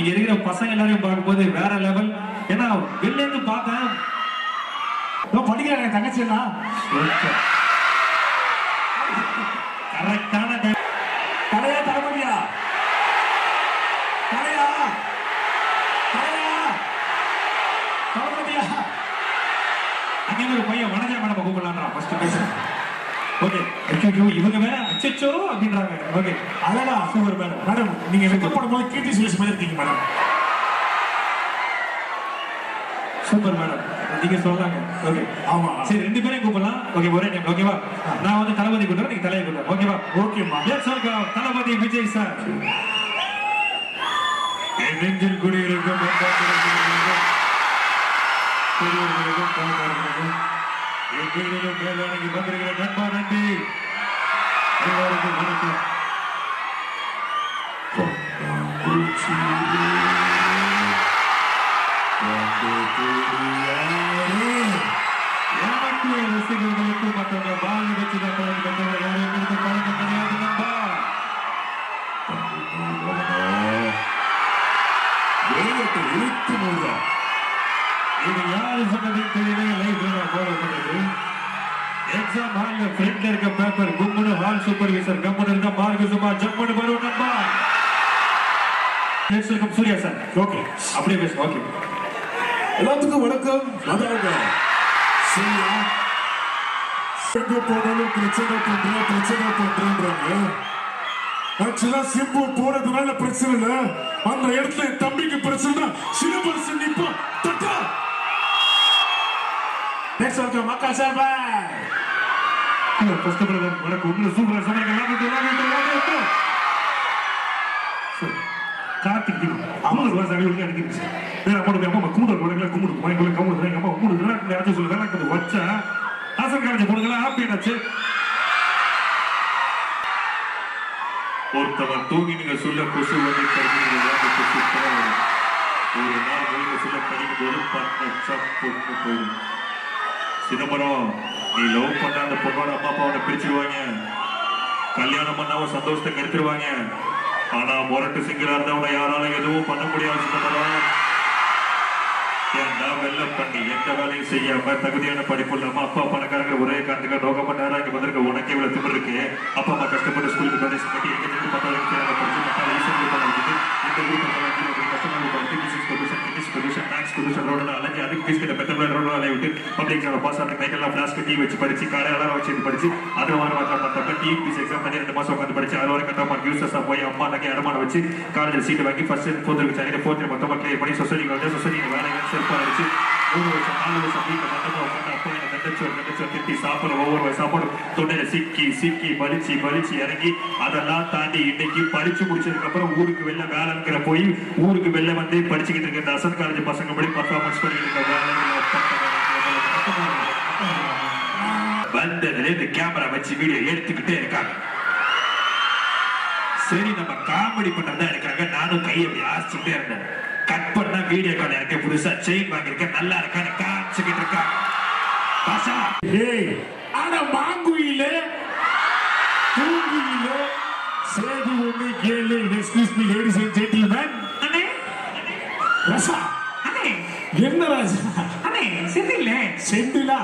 இங்க இருக்கிற பசங்க எல்லாரையும் பார்க்கும்போது வேற லெவல் ஏன்னா வெளில இருந்து பார்த்தேன் படிக்கிறாங்க தங்கச்சி எல்லாம். கரெக்டான தலையா தளபதியா? தலையா? தலையா? அங்கே ஒரு பையன் வனஜா மேடம் கூப்பிடலான்றான். ஃபர்ஸ்ட் ஓகே ஐயோ இவங்க வேற அச்சச்சோ அப்படின்றாங்க. ஓகே அழகா சூப்பர் மேடம். மேடம் நீங்க வெக்கப்படும் போது கீர்த்தி சுரேஷ் மாதிரி இருக்கீங்க மேடம். Super madam. நீங்க சொல்லாங்க ஓகே ஆமா. சரி ரெண்டு பேரையும் கூப்பிடலாம். ஓகே ஒரே டைம் ஓகேவா நான் வந்து தளபதி கூப்பிடுறேன். நீங்க தலையை கூப்பிடுறேன் ஓகேவா ஓகேம்மா yes welcome Thalapathy Vijay sir நெஞ்சில் குடியிருக்கும் பெரியவர்களுக்கும் தாய்மார்களுக்கும் என் வீடுகளும் மேலானைக்கு வந்திருக்கிற நண்பா நன்றி எல்லாருக்கும் வணக்கம் ஃப்ரண்ட்ல இருக்க பேப்பர் கும்முனு ஹால் சூப்பர்வைசர் கம்முனு இருக்க மார்க் சும்மா ஜம்முனு வரும் நண்பா. Next welcome Suriya sir. Okay அப்படியே பேசுங்க ஓகே எல்லாத்துக்கும் வணக்கம். அதாங்க சரியா எங்க போனாலும் பிரச்சனை பண்றேன் பிரச்சனை பண்றேன்றாங்க. ஆக்சுவலா சிம்பு போறதுனால பிரச்சனை இல்ல. அந்த இடத்துல தம்பிக்கு பிரச்சனை சிலபரசன் நிப்பா தட்டா. நெக்ஸ்ட் ஓகே மக்கள் சார் ஃபர்ஸ்ட் ஆஃப் ஆல் சூப்பரா சமைக்க கார்த்திக் தீபம் அவங்களுக்கு வர சமையல் ஒழுங்கா அடிக்கிறது சார் வேற அம்மா அம்மா கும்பிடு உலகில கும்பிடு வாங்கல கம்முடு எங்க அம்மா கும்பிடு வேற யாச்சும் சொல்லு வேற வச்சா ஆசன் காலேஜ் போடுங்களா ஹாப்பி ஆச்சு ஒருத்தவன் தூங்கி நீங்க சொல்ல கொசு வந்து ஒரு நாள் நீங்க சொல்ல படிக்கும் போது பத்து சப்பு போயிடும் சிதம்பரம் நீ லவ் பண்ண அந்த பொண்ணோட அம்மா அப்பா பிரிச்சிருவாங்க. கல்யாணம் பண்ணாம சந்தோஷத்தை கெடுத்துருவாங்க. ஆனா முரட்டு சிங்கரா இருந்தவனை யாராலும் எதுவும் பண்ண முடியாது சிதம்பரம் ஏன்டா வெள்ள பண்ணி எந்த வேலையும் செய்யாம தகுதியான படிப்பு இல்லாம அப்பா பணக்காரங்க ஒரே காரணத்துக்கு நோக்கம் இங்க வந்திருக்க உனக்கே இவ்வளவு திமிரு இருக்கு. அப்பா அம்மா கஷ்டப்பட்டு ஸ்கூலுக்கு டொனேஷன் கட்டி எங்க இருந்து பத்தாயிரம் படிச்சு மத்தால பண்ணிட்டு இந்த குரூப் கஷ்டமாக படிச்சு physics pollution chemist pollution maths pollution road அலைஞ்சு அதுக்கு ஃபீஸ் பெற்ற கடையை விட்டு பப்ளிக் பாஸ் ஆகிட்டு மைக்கெல்லாம் எல்லாம் ஃபிளாஸ்க்கு டீ வச்சு படிச்சு காலையெல்லாம் வச்சு இது படிச்சு அது வாரம் மாத்திரம் பார்த்தப்ப டீ பீஸ் எக்ஸாம் பண்ணி ரெண்டு மாசம் உட்காந்து படிச்சு அது வரை கட்ட மார்க் யூசஸா போய் அம்மா நகை அடமான வச்சு காலேஜில் சீட்டு வாங்கி ஃபர்ஸ்ட் ஃபோர்த் இருக்கு சரி ஃபோர்த் மொத்தமாக கிளியர் பண்ணி சொசைட்டி வந்து சொசைட்டி வேலைகள் செல்ஃபா அடிச்சு மூணு வருஷம் நாலு வருஷம் வீட்டில் மொத்தமாக உட்காந்து அப்பா எனக்கு கண்டச்சோர் கண்டச்சோர் திட்டி சாப்பிட்ற ஒவ்வொரு சாப்பாடு தொண்டையில சிக்கி சிக்கி பலிச்சு பலிச்சு இறங்கி அதெல்லாம் தாண்டி இன்னைக்கு படிச்சு முடிச்சதுக்கு அப்புறம் ஊருக்கு வெளில வேலைங்கிற போய் ஊருக்கு வெளில வந்து படிச்சுக்கிட்டு இருக்க இந்த அசன் காலேஜ் பசங்க படி பர்ஃபார்மன்ஸ் பண்ணிட்டு இருக்க வேலை இந்த கேமரா வச்சு வீடியோ எடுத்துக்கிட்டே இருக்காங்க. சரி நம்ம காமெடி பண்றதா இருக்காங்க நானும் கையை அப்படி ஆசிச்சுட்டே இருந்தேன். கட் பண்ணா வீடியோ கால் எனக்கு புதுசா செயின் வாங்கியிருக்கேன் நல்லா இருக்கான்னு காமிச்சுக்கிட்டு இருக்காங்க. பாஷா. ஏய் ஆனா மாங்குயிலே. தூங்குயிலே சேதி ஒண்ணு கேளு. Excuse me ladies and gentlemen Raza. செந்திலா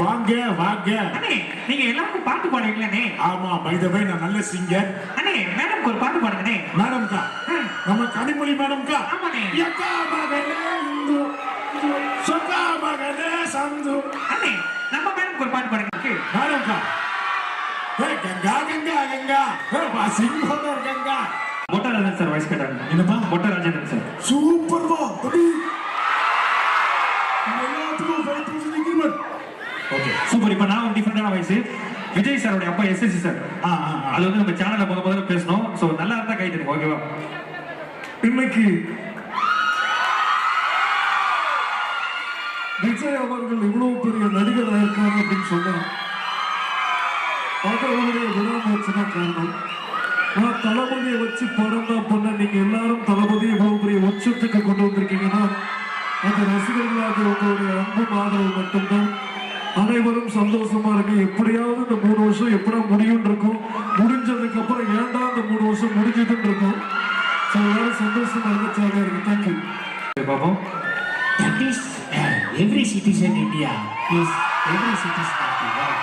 வாங்க வாங்க. அண்ணே நீங்க எல்லாருக்கும் பாட்டு பாடுவீங்களே ஆமா பை த வே நான் நல்ல சிங்கர் அண்ணே மேடம்க்கு ஒரு பாட்டு பாடுங்கண்ணே மேடம் கா? நம்ம கனிமொழி மேடம் கா? ஆமாண்ணே. யக்கா மகனே இந்து சொக்கா மகனே சந்து. அண்ணே நம்ம மேடம்க்கு ஒரு பாட்டு பாடுங்க மேடம் கா? ஏ கங்கா கங்கா கங்கா. ஏ வா சிங்கர் கங்கா. மொட்டை ராஜன் சார் வாய்ஸ் கேட்டாங்க என்னப்பா? மொட்டை ராஜேந்திரன் சார். சூப்பர் விஜய் சாரோட அப்பா எஸ்எஸ்சி சார் ஆ ஆ ஆ. அது வந்து நம்ம சேனல்ல முத முதல்ல பேசணும் ஸோ நல்லா இருந்தா கை தருங்க ஓகேவா இன்னைக்கு விஜய் அவர்கள் இவ்வளவு பெரிய நடிகராக இருக்காங்க அப்படின்னு சொன்னா அது அவருடைய விடாமுயற்சி தான் காரணம். நான் தளபதியை வச்சு படம் தான் பண்ண நீங்க எல்லாரும் தளபதியை இவ்வளவு பெரிய உச்சத்துக்கு கொண்டு வந்திருக்கீங்கன்னா அந்த ரசிகர்களாக உங்களுடைய அன்பும் ஆதரவு மட்டும்தான். அனைவரும் சந்தோஷமா இருக்கு எப்படியாவது இந்த மூணு வருஷம் எப்படா முடியும் இருக்கும். முடிஞ்சதுக்கு அப்புறம் ஏன்டா இந்த மூணு வருஷம் முடிஞ்சதுன்னு இருக்கும். ஸோ எல்லாரும் சந்தோஷமா இருக்க ஜாலியா இருங்க பார்ப்போம் That is uh, every citizen India is every citizen of the world.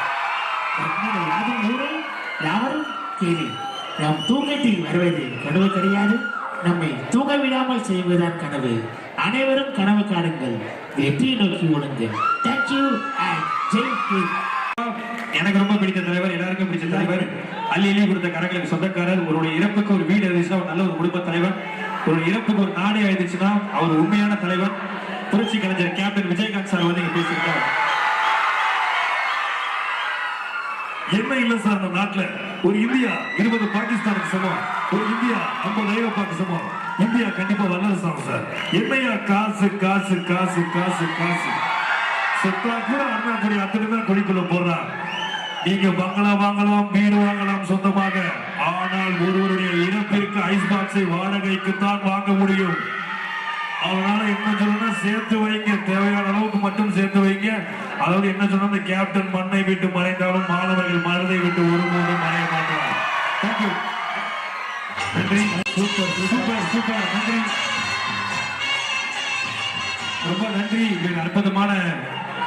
நம்முடைய யாதும் ஊரே யாவரும் கேளு நாம் தூக்கத்தில் வருவது கனவு கிடையாது. நம்மை தூங்க விடாமல் செய்வதுதான் கனவு. அனைவரும் கனவு காணுங்கள். வெற்றியை நோக்கி ஓடுங்கள் தேங்க்யூ அண்ட் எனக்கு ரொம்ப பிடித்த தலைவர் எல்லாருக்கும் பிடிச்ச தலைவர். அள்ளி கொடுத்த கரங்களுக்கு சொந்தக்காரர் ஒரு இறப்புக்கு ஒரு வீடு எழுதிச்சுன்னா ஒரு நல்ல ஒரு குடும்ப தலைவர். ஒரு இறப்புக்கு ஒரு நாடே எழுதிச்சுன்னா அவர் உண்மையான தலைவர். புரட்சி கலைஞர் கேப்டன் விஜயகாந்த் சார் வந்து இங்க பேசியிருக்காரு. என்ன இல்ல சார் நம்ம நாட்டுல? ஒரு இந்தியா இருபது பாகிஸ்தானுக்கு சமம். ஒரு இந்தியா ஐம்பது ஐரோப்பாக்கு சமம். இந்தியா கண்டிப்பா வல்லரசு ஆகும் சார். என்னையா காசு காசு காசு காசு காசு. செத்தா கூட அண்ணா கொடி அத்தனை தான் குழிக்குள்ள போடுறான் நீங்க பங்களா வாங்கலாம் வீடு வாங்கலாம் சொந்தமாக. ஆனால் ஒருவருடைய இழப்பிற்கு ஐஸ் பாக்ஸை வாடகைக்கு தான் வாங்க முடியும். அதனால என்ன சொல்லணும்னா சேர்த்து வைங்க. தேவையான அளவுக்கு மட்டும் சேர்த்து வைங்க. அதாவது என்ன சொன்னா இந்த கேப்டன் மண்ணை விட்டு மறைந்தாலும் மாணவர்கள் மனதை விட்டு ஒருபோதும் மறைய மாட்டார். தேங்க்யூ நன்றி. சூப்பர் சூப்பர் சூப்பர் நன்றி. ரொம்ப நன்றி. அற்புதமான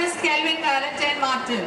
ഡോക്ടേഴ്സ് കെൽവിൻ വാലന്റൈൻ മാർട്ടിൻ